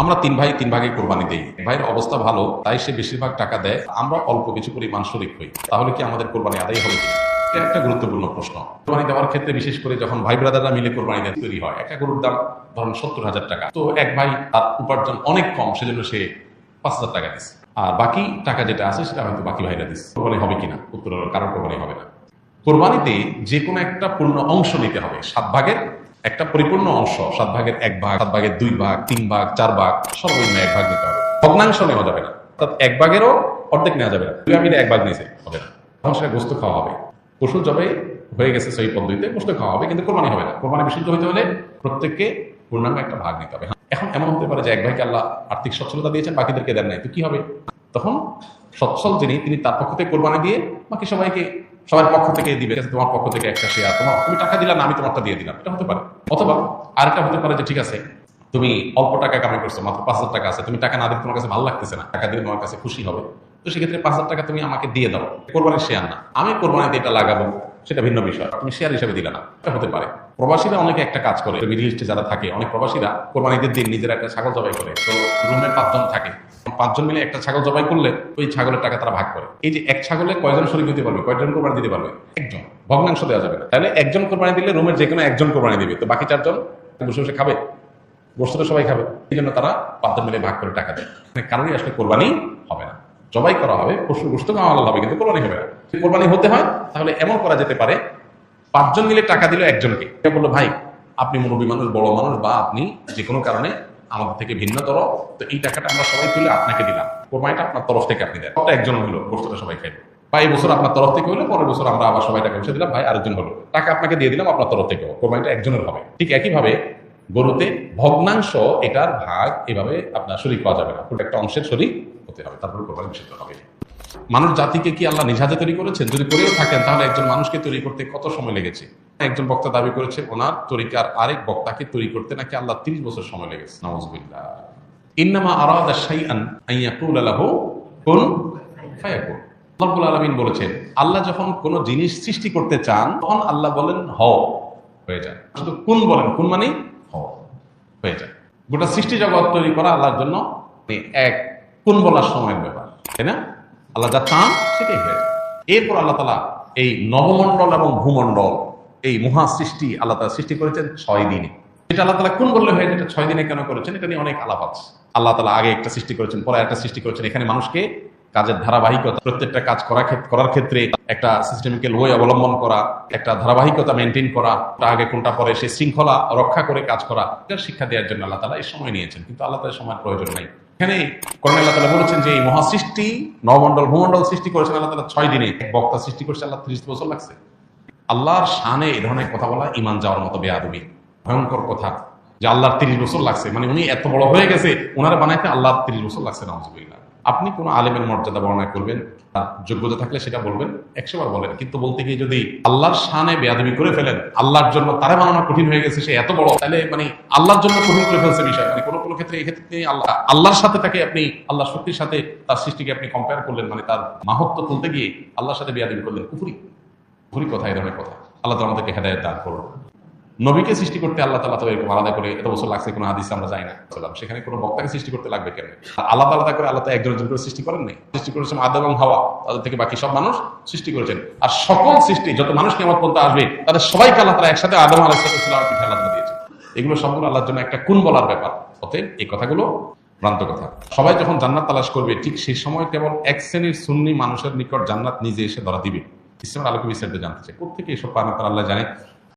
আমরা তিন ভাই তিন ভাগে কোরবানি দেই। ভাইয়ের অবস্থা ভালো, তাই সে বেশিরভাগ টাকা দেয়। আমরা অল্প কিছু পরিমাণ শরিক হই। তাহলে কি আমাদের কোরবানি আদায় হবে এটা একটা গুরুত্বপূর্ণ প্রশ্ন। কোরবানি দেওয়ার ক্ষেত্রে বিশেষ করে যখন ভাই ব্রাদাররা মিলে কোরবানি দেয় তৈরি হয় একটা গরুর দাম ধরুন সত্তর হাজার টাকা। তো এক ভাই তার উপার্জন অনেক কম, সেজন্য সে পাঁচ হাজার টাকা দিচ্ছে আর বাকি টাকা যেটা আছে, সেটা হয়তো বাকি ভাইরা দিচ্ছে কোরবানি হবে কিনা? উত্তর কারোর কোরবানি হবে না। কোরবানিতে যে কোনো একটা পূর্ণ অংশ নিতে হবে, সাত ভাগের একটা পরিপূর্ণ অংশ, সাত ভাগের এক ভাগ, সাত ভাগের দুই ভাগ, তিন ভাগ, চার ভাগ, সর্বনিম্ন এক ভাগ নিতে হবে। ভগ্নাংশ নেওয়া যাবে না। অর্থাৎ এক ভাগেরও অর্ধেক নেওয়া যাবে না। দুই আমি এক ভাগ নিয়েছে, হবে না। তখন সেটা গোস্ত খাওয়া হবে। পশু জবে হয়ে গেছে সেই পদ্ধতিতে গোস্ত খাওয়া হবে, কিন্তু কোরবানি হবে না। কোরবানি বিশুদ্ধ হতে হলে প্রত্যেককে পূর্ণাঙ্গ একটা ভাগ নিতে হবে। এখন এমন হতে পারে যে এক ভাইকে আল্লাহ আর্থিক সচ্ছলতা দিয়েছেন, বাকিদেরকে দেন নাই। তো কি হবে? তখন সচ্ছল যিনি, তিনি তার পক্ষ থেকে কোরবানি দিয়ে বাকি সবাইকে সবার পক্ষ থেকে দিবে তোমার পক্ষ থেকে একটা শেয়ার তোমার তুমি টাকা দিলা না, আমি তোমারটা দিয়ে দিলাম। এটা হতে পারে। অথবা আরেকটা হতে পারে যে, ঠিক আছে, তুমি অল্প টাকা কামাই করছ, মাত্র পাঁচ হাজার টাকা আছে, তুমি টাকা না দিলে তোমার কাছে ভালো লাগতেছে না। টাকা দিলে তোমার কাছে খুশি হবে। তো সেক্ষেত্রে পাঁচ হাজার টাকা তুমি আমাকে দিয়ে দাও। কোরবানির শেয়ার না। আমি কোরবানিতে এটা লাগাবো, সেটা ভিন্ন বিষয়। তুমি শেয়ার হিসেবে দিলে না। এটা হতে পারে। প্রবাসীরা অনেকে একটা কাজ করে মিডিল ইস্টে যারা থাকে, অনেক প্রবাসীরা কোরবানিদের দিন নিজেরা একটা ছাগল জবাই করে। তো রুমে পাঁচজন থাকে। পাঁচজন মিলে একটা ছাগল জবাই করলে ওই ছাগলের টাকা তারা ভাগ করে। এই যে এক ছাগলে কয়জন শরীর দিতে পারবে? কয়জন কোরবানি দিতে পারবে? একজন। ভগ্নাংশ দেওয়া যাবে না। তাহলে একজন কোরবানি দিলে রুমের যে কোনো একজন কোরবানি দিবে। তো বাকি চারজন বসে বসে খাবে? গোস্তটা সবাই খাবে। এই জন্য তারা পাঁচজন মিলে ভাগ করে টাকা দেয়। মানে কারোরই আসলে কোরবানি হবে না। জবাই করা হবে পশুর গোস্ত খাওয়া হবে, কিন্তু কোরবানি হবে না। কোরবানি হতে হয়, তাহলে এমন করা যেতে পারে, পাঁচজন মিলে টাকা দিল একজনকে। বলল, ভাই, আপনি মুরব্বী মানুষ, বড় মানুষ বা আপনি যে কোনো কারণে আমাদের থেকে ভিন্নতর, তো এই টাকাটা আমরা সবাই তুলে আপনাকে দিলাম। কোরবানিটা আপনার তরফ থেকে আপনি দেন। একজন হলো গোস্তটা সবাই খাইবে বা এই বছর আপনার তরফ থেকে হলো, পরের বছর আমরা আবার সবাই টাকা পয়সা দিলাম, ভাই আরেকজন হলো। টাকা আপনাকে দিয়ে দিলাম আপনার তরফ থেকে কোরবানিটা একজনের হবে। ঠিক একইভাবে গরুতে ভগ্নাংশ এটার ভাগ এভাবে আপনার শরীর পাওয়া যাবে না। একটা অংশের শরীর হতে হবে, তারপরে কোরবানি বিশুদ্ধ হবে। মানুষ জাতিকে কি আল্লাহ নিজ তৈরি করেছেন? যদি করেও থাকেন, তাহলে একজন মানুষকে তৈরি করতে কত সময় লেগেছে? একজন বক্তা দাবি করেছে, ওনার তরিকার আরেক বক্তাকে তৈরি করতে নাকি আল্লাহ তিরিশ বছর সময় লেগেছে। নওয়াজবিল্লাহ ইন্নামা আরাদা শাইআন আইয়াকুল লাহু কুন ফায়াকুন। রব্বুল আলামিন বলেছেন, আল্লাহ যখন কোন জিনিস সৃষ্টি করতে চান, তখন আল্লাহ বলেন হও হয়ে যায় শুধু কোন বলেন, কোন মানে হও হয়ে যায় গোটা সৃষ্টি জগৎ তৈরি করা আল্লাহর জন্য মানে এক কোন বলার সময়ের ব্যাপার, তাই না? আল্লাহ যা চান সেটাই হয়ে যায় এরপর আল্লাহ তালা এই নবমণ্ডল এবং ভূমণ্ডল এই মহা সৃষ্টি আল্লাহ তালা সৃষ্টি করেছেন ছয় দিনে। এটা আল্লাহ তালা কোন বললে হয় যেটা ছয় দিনে কেন করেছেন? এটা নিয়ে অনেক আলাপ আছে। আল্লাহ তালা আগে একটা সৃষ্টি করেছেন, পরে একটা সৃষ্টি করেছেন। এখানে মানুষকে কাজের ধারাবাহিকতা, প্রত্যেকটা কাজ করা করার ক্ষেত্রে একটা সিস্টেমিক্যাল ওয়ে অবলম্বন করা, একটা ধারাবাহিকতা মেনটেন করা কোনটা আগে কোনটা পরে সেই শৃঙ্খলা রক্ষা করে কাজ করা, এটা শিক্ষা দেওয়ার জন্য আল্লাহ তালা এই সময় নিয়েছেন। কিন্তু আল্লাহ তালা সময়ের প্রয়োজন নাই। এখানে করোনা আল্লাহ তালা বলেছেন যে এই মহাসৃষ্টি, নবমণ্ডল, ভূমণ্ডল সৃষ্টি করেছেন আল্লাহ তালা ছয় দিনে। এক বক্তা সৃষ্টি করছে আল্লাহ ত্রিশ বছর লাগছে। আল্লাহর শানে এই ধরনের কথা বলা ইমান যাওয়ার মতো বেয়াদবি। ভয়ঙ্কর কথা। যে আল্লাহর তিরিশ বছর লাগছে। মানে উনি এত বড় হয়ে গেছে ওনারা বানাইতে আল্লাহর তিরিশ বছর লাগছে, নাউজুবিল্লাহ। আপনি কোনো আলেমের মর্যাদা বর্ণনা করবেন? যোগ্যতা থাকলে সেটা বলবেন একশো বার বলেন। কিন্তু বলতে গিয়ে যদি আল্লাহর শানে বেয়াদবি করে ফেলেন, আল্লাহর জন্য তারা বানানো কঠিন হয়ে গেছে, সে এত বড়, তাহলে মানে আল্লাহর জন্য কঠিন করে ফেলছে বিষয়। মানে কোনো কোনো ক্ষেত্রে এই ক্ষেত্রে তিনি আল্লাহ, আল্লাহর সাথে তাকে আপনি আল্লাহ শক্তির সাথে তার সৃষ্টিকে আপনি কম্পেয়ার করলেন। মানে তার মাহত্ব তুলতে গিয়ে আল্লাহর সাথে বেয়াদবি করলেন। কুফুরি। ভুরি কথা এই ধরনের কথা। আল্লাহ তালা আমাদেরকে হেদায়ত দান করুন। নবীকে সৃষ্টি করতে আল্লাহ তালা তো এরকম আলাদা করে এত বছর লাগছে, কোনো হাদিস আমরা যাই না। সেখানে কোনো বক্তাকে সৃষ্টি করতে লাগবে কেন? আলাদা আলাদা করে আল্লাহ তো একজন একজন করে সৃষ্টি করেন নাই। সৃষ্টি করেছেন আদম এবং হাওয়া, তাদের থেকে বাকি সব মানুষ সৃষ্টি করেছেন। আর সকল সৃষ্টি, যত মানুষকে আমার পর্যন্ত আসবে, তাদের সবাইকে আল্লাহ তালা একসাথে আদম আলাইসালাম পিঠে আল্লাহ দিয়েছেন। এগুলো সবগুলো আল্লাহর জন্য একটা কোন বলার ব্যাপার। অতএব এই কথাগুলো ভ্রান্ত কথা। সবাই যখন জান্নাত তালাশ করবে, ঠিক সেই সময় কেবল এক শ্রেণির সুন্নি মানুষের নিকট জান্নাত নিজে এসে ধরা দিবে। ইসলামের আলোকে বিস্তারিত জানতে চাই কোথেকে এসব পান আপনার আল্লাহ জানে।